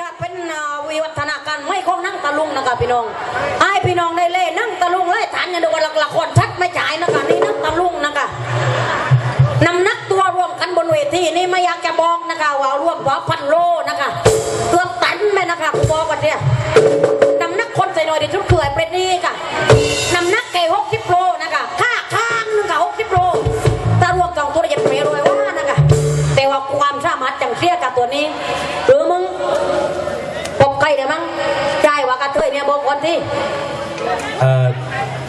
นะคะเป็นวิวัฒนาการไม่ของนั่งตะลุงนะคะพี่น้องให้พี่น้องได้เล่นนั่งตะลุงไล่ฐานกันดูว่าละครชัดไม่จ่ายนะคะนี่นั่งตะลุงนะคะนำนักตัวรวมกันบนเวทีนี่ไม่อยากจะบอกนะคะว่าร่วมกว่าพันโลนะคะเกือบตันไปนะคะกูบอกกันเนี่ยนำนักคนใส่หน่อยเดี๋ยวชุดเขื่อยเป็ดนี่ค่ะนำนักแก่หกสิ เนี่ยบอกคนที่เอ่อ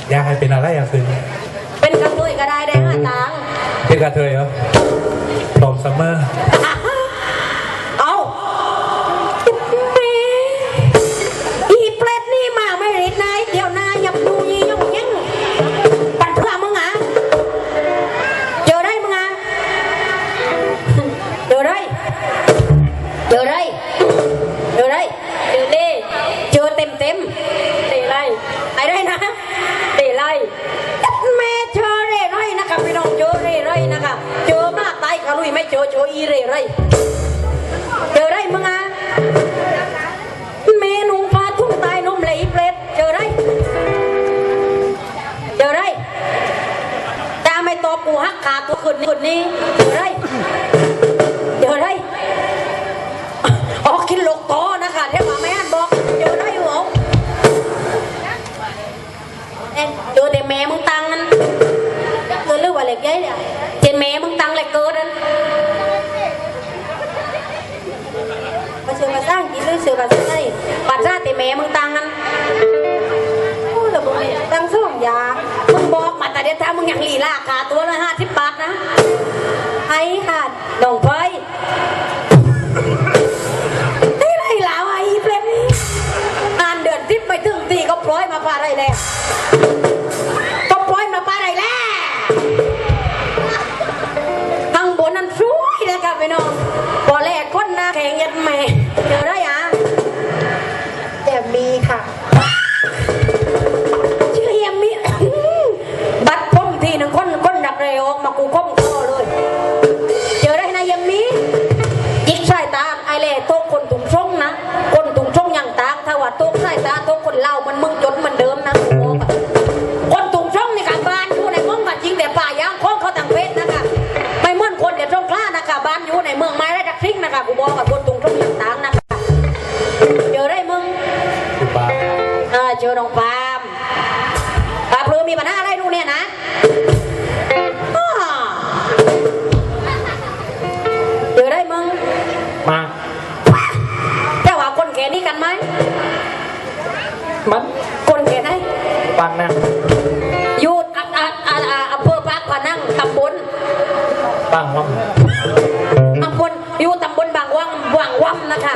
อยากให้เป็นอะไรอย่างอื่นเป็นกระเทยก็ได้ได้ห้าตังค์เป็นกระเทยเหรอพร้อมซัมเมอร์ อบกูหักขาตัวขึ้นนี่ขึ้นนี่เจอได้เจอได้ออกกินลูกโตนะคะเทว่าแม่นบอกเจอได้อยู่เหรอเอ็นเจอแต่แม่มึงตังนั้นเกินหรือว่าเหล็กยัยเนี่ยเจนแม่มึงตังเหล็กเกินนั้นมาเชื่อมาสร้างกินหรือเชื่อมาสร้างนี่ปัดซาติแม่มึงตังกัน เดี๋ยวถ้ามึงยังลีลาขาตัวละห้าสิบบาทนะไอ้ค่ะดองไฟไอ้ไรหลาวไอ้เปรตนี่อ่านเดือนทิพย์ไปถึงตีก็ปล่อยมาปาไรแล้วก็ปล่อยมาปาไรแล้วข้างบนนั้นสวยนะครับพี่น้องพอแรกคนหน้าแข็งยัดแม่ บอกกับคนถุงช่องอย่างตากนะคะเจอได้มึงคุณป้าเออเจอน้องปาล์มปาล์มเรือมีปัญหาอะไรดูเนี่ยนะอ้อเจอได้มึงมา แต่ว่าคนแก่นี่กันไหมมันคนแก่ไหนปังนะอยู่อะอะอะอะอำเภอปากพนังตำบลปังว่อ วังวังวังนะคะ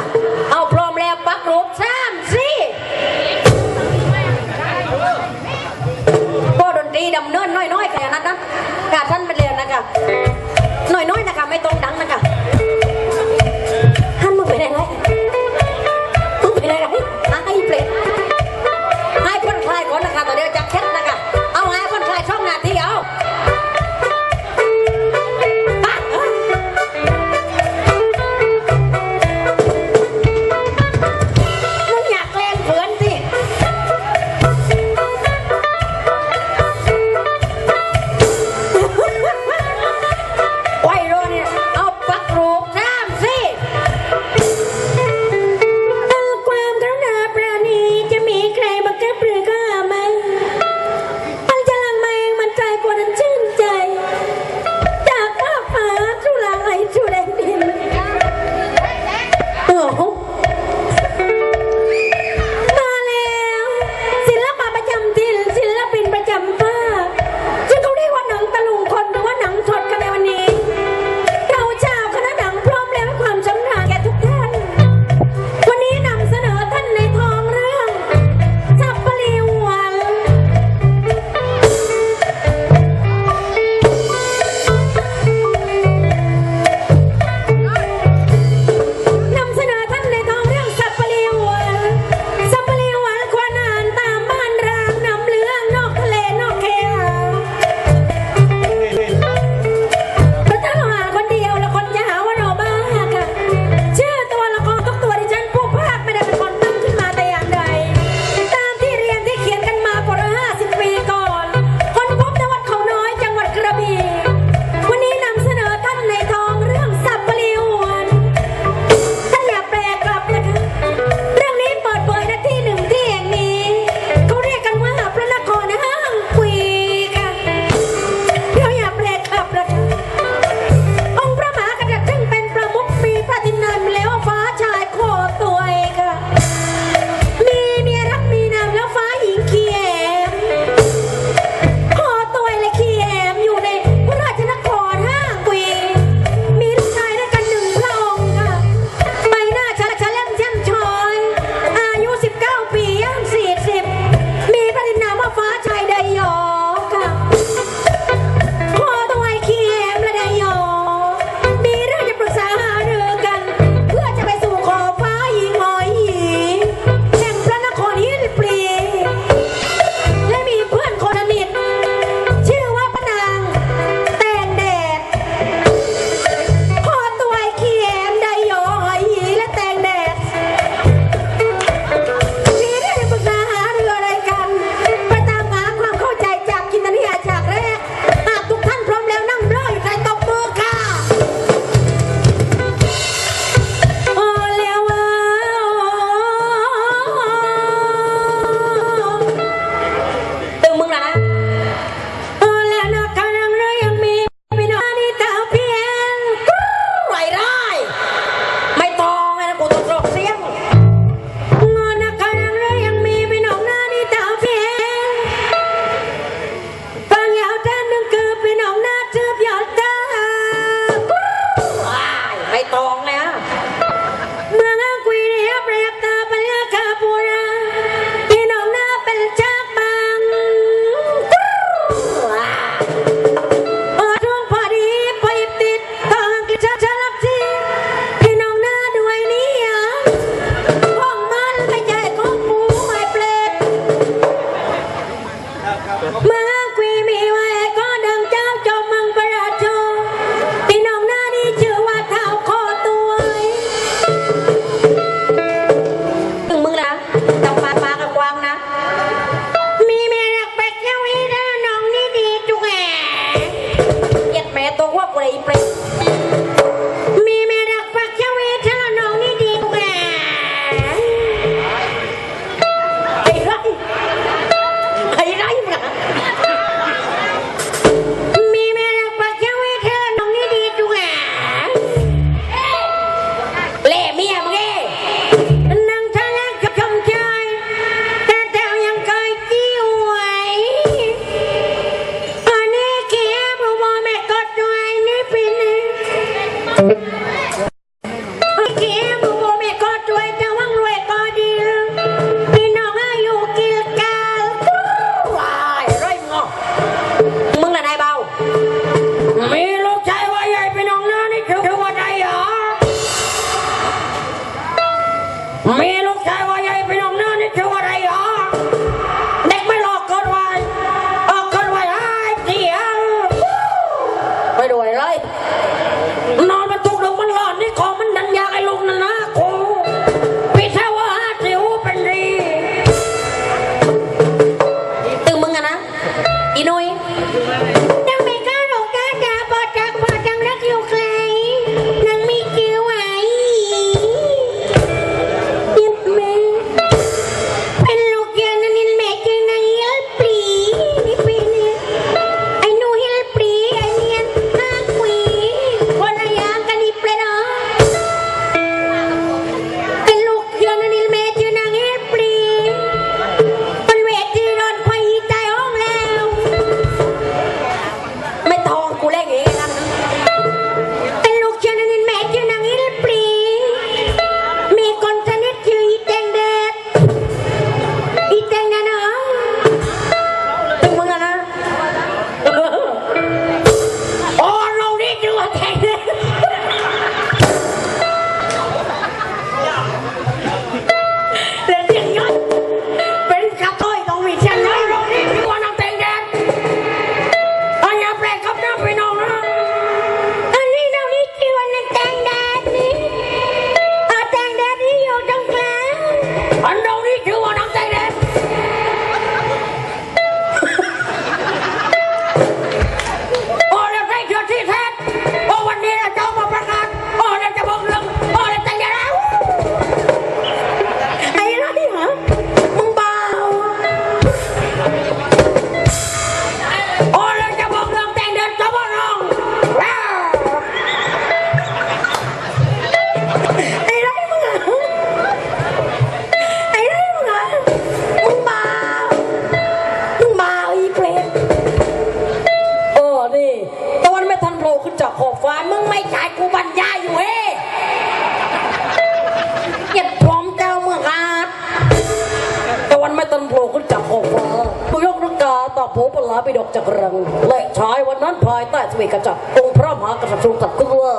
นักกาต่อโผปลาไปดอกจากรัง และชายวันนั้นภายใต้สวีกจักรองค์พระมหากษัตริย์ทรงตัดเกลือ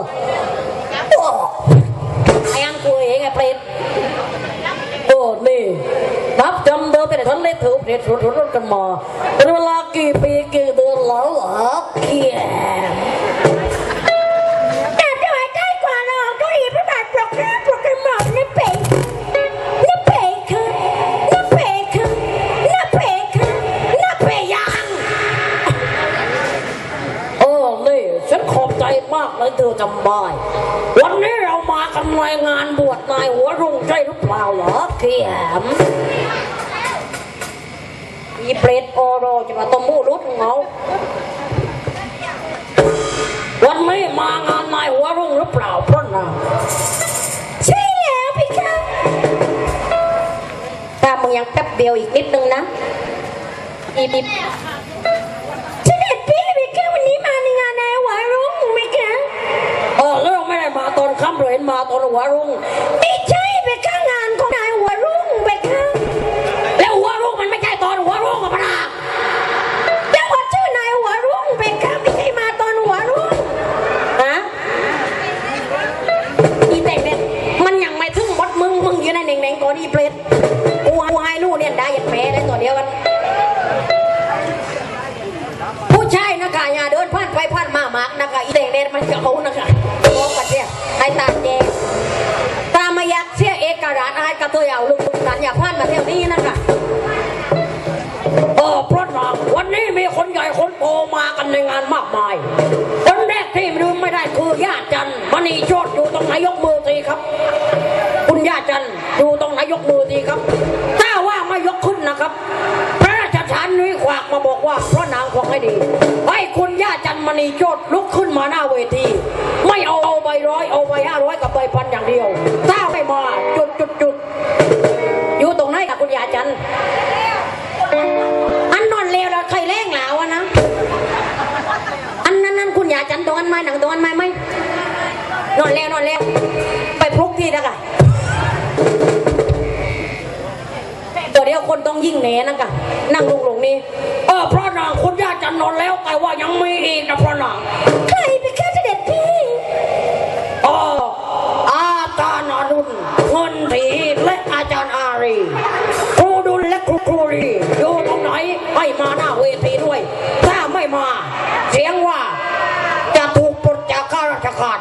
โอ้ไอ้อังกูเองไอ้เปรตโอ้นี่นับจำเดิมแต่ท่านเล่ถือเพชรรถกันมาเป็นเวลากี่ปีกี่เดือนแล้วเหรอเขีย เปล่าเหรอเขียมอีเปรตโอโรจะมาต้มมูรุดของเขาวันนี้มางานนายหัวรุ่งหรือเปล่าเพราะนางใช่แล้วพี่คะถ้ามึงยังแป๊บเดียวอีกนิดนึงนะอีบิบเสด็จพี่พี่คะวันนี้มาในงานนายหัวรุ่งไหมคะเออแล้วไม่ได้มาตอนค่ำเลยเห็นมาตอนหัวรุ่งไม่ใช่พี่ เต่งเด่นมันจะเขานะคะมองกันเนี่ยให้ตาแดงตามมายักเสียเอกราชอายกับตัวเอาลูกหลานอย่าพลาดมาเที่ยวนี้นะคะเออเพราะว่าวันนี้มีคนใหญ่คนโตมากันในงานมากมายคนแรกที่ลืมไม่ได้คือญาติจันทร์มณีชด ให้ดี ให้คุณย่าจันมณีโชดลุกขึ้นมาหน้าเวที ไม่เอาเอาใบร้อยเอาใบห้าร้อยกับใบพันอย่างเดียว ถ้าไม่มาจุดจุดจุดอยู่ตรงไหนกับคุณย่าจัน อันนอนเลวแล้วใครแรงหลาวอะนะ อันนั้นนั่นคุณย่าจันตรงนั้นไหมหนังตรงนั้นไหมไหมนอนแล้วนอนแล้วไปพลุกทีนะคะตัวเดียวคนต้องยิ่งแหนนะกะนั่งลงลงนี่ อพระนางคุณย่าจะนอนแล้วแต่ว่ายังมีอีกนะพระนางใครไปแค่เสด็จพี่อ๋ออาตารย์อรุนเงินผีและอาจารย์อารีครูดุลและครูครูรีอยู่ตรงไหนให้มาหน้าเวทีด้วย ถ้าไม่มา เสียงว่าจะถูกปลดจากข้าราชการ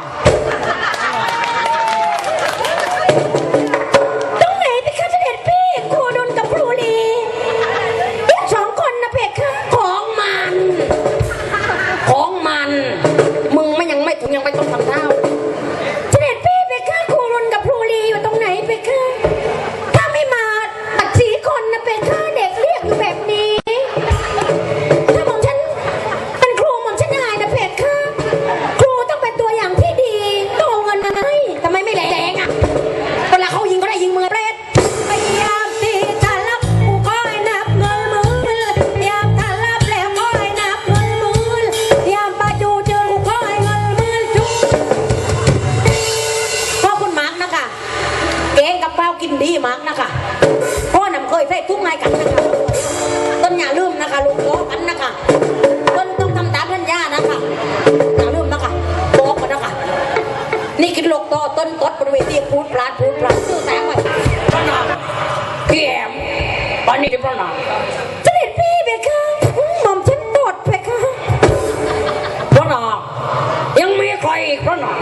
ินดีมากนะคะเพราะน้ำเคยใส่ทุกไงกันนะคะต้นอย่าลืมนะคะลูกล้อกันนะคะต้นต้องทำตามท่านย่านะคะอย่าลืมนะคะบอกกันนะคะ นี่กินลกต่อต้นตดบริเวณที่พูดปลาดพูดปลาดสื่อแสงไปพระนามพี่แอมบ้านนี้ที่พระนามเสด็พี่เบค่ะหมฉันตดเบค่ะพระนามยังมีใครอีกพระนาม